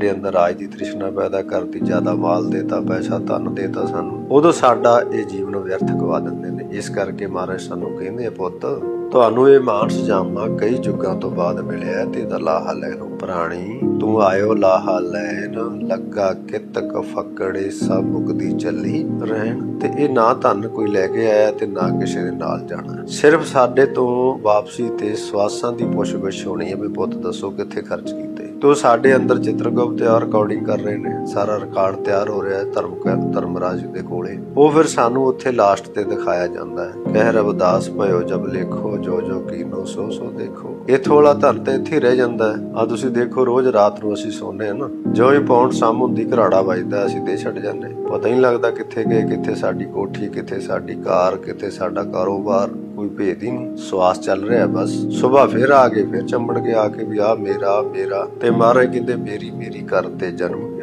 ਸਾਡੇ ਅੰਦਰ ਰਾਜ ਦੀ ਤ੍ਰਿਸ਼ਨਾ ਪੈਦਾ ਕਰਤੀ, ਜ਼ਿਆਦਾ ਮਾਲ ਦੇਤਾ, ਪੈਸਾ ਧਨ ਦੇਤਾ ਸਾਨੂੰ। ਉਦੋਂ ਸਾਡਾ ਇਹ ਜੀਵਨ ਵਿਅਰਥ ਗਵਾ ਦਿੰਦੇ ਨੇ। ਇਸ ਕਰਕੇ ਮਹਾਰਾਜ ਸਾਨੂੰ ਕਹਿੰਦੇ ਆ, ਪੁੱਤ, ਤੁਹਾਨੂੰ ਇਹ ਮਾਨਸ ਜਾਮਾ ਕਈ ਯੁੱਗਾਂ ਤੋਂ ਬਾਅਦ ਮਿਲਿਆ ਤੇ ਇਹਦਾ ਲਾਹਾ ਲੈ ਪ੍ਰਾਣੀ। ਤੂੰ ਆਇਓ ਲਾਹਾ ਲੈਣ, ਲੱਗਾ ਕਿਤਕ ਫੱਕੜੇ, ਸਭ ਮੁਕਦੀ ਚੱਲੀ ਰਹਿਣ। ਤੇ ਇਹ ਨਾ ਧਨ ਕੋਈ ਲੈ ਕੇ ਆਇਆ ਤੇ ਨਾ ਕਿਸੇ ਦੇ ਨਾਲ ਜਾਣਾ। ਸਿਰਫ ਸਾਡੇ ਤੋਂ ਵਾਪਸੀ ਤੇ ਸਵਾਸਾਂ ਦੀ ਪੁੱਛਗਿੱਛ ਹੋਣੀ ਹੈ ਵੀ ਪੁੱਤ, ਦੱਸੋ ਕਿੱਥੇ ਖਰਚ ਕੀ ਤੋ ਸਾਡੇ ਅੰਦਰ ਚਿੱਤਰਗੁਪਤ ਤਿਆਰ ਰਿਕਾਰਡਿੰਗ ਕਰ ਰਹੇ ਨੇ। ਸਾਰਾ ਰਿਕਾਰਡ ਤਿਆਰ ਹੋ ਰਿਹਾ ਹੈ ਧਰਮ ਧਰਮਰਾਜ ਦੇ ਕੋਲੇ। ਉਹ ਫਿਰ ਸਾਨੂੰ ਉੱਥੇ ਲਾਸਟ ਤੇ ਦਿਖਾਇਆ ਜਾਂਦਾ ਹੈ। ਕਹਿ ਰਵਿਦਾਸ ਭਇਓ ਜਬ ਲੇਖੋ, ਜੋ ਜੋ ਕੀਨੋ, ਸੋ ਸੋ ਦੇਖੋ। ਇਥੋਂ ਵਾਲਾ ਧਨ ਇੱਥੇ ਰਹਿ ਜਾਂਦਾ ਹੈ। ਆ ਤੁਸੀਂ ਦੇਖੋ, ਰੋਜ਼ ਰਾਤ ਨੂੰ ਅਸੀਂ ਸੌਂਦੇ ਹਾਂ ਨਾ। ਜੋ ਹੀ ਪੌਂਡ ਸਾਮ ਹੁੰਦੀ, ਘਰਾੜਾ ਵੱਜਦਾ ਅਸੀਂ ਤੇ ਛੱਡ ਜਾਂਦੇ। ਹਾਂ। ਪਤਾ ਹੀ ਨਹੀਂ ਲੱਗਦਾ ਕਿੱਥੇ ਗਏ, ਕਿੱਥੇ ਸਾਡੀ ਕੋਠੀ, ਕਿੱਥੇ ਸਾਡੀ ਕਾਰ, ਕਿੱਥੇ ਸਾਡਾ ਕਾਰੋਬਾਰ। ਕੋਈ ਭੇਦ ਹੀ ਨਹੀਂ। ਸਵਾਸ ਚੱਲ ਰਿਹਾ ਬਸ। ਸਵੇਰ ਫਿਰ ਆ ਕੇ ਫਿਰ ਚੰਬੜ ਕੇ ਆ ਕੇ ਵੀ ਆ ਮੇਰਾ ਮੇਰਾ। ਤੇ ਮਹਾਰਾਜ ਕਹਿੰਦੇ, ਮੇਰੀ ਮੇਰੀ ਕਰਤੇ ਜਨਮ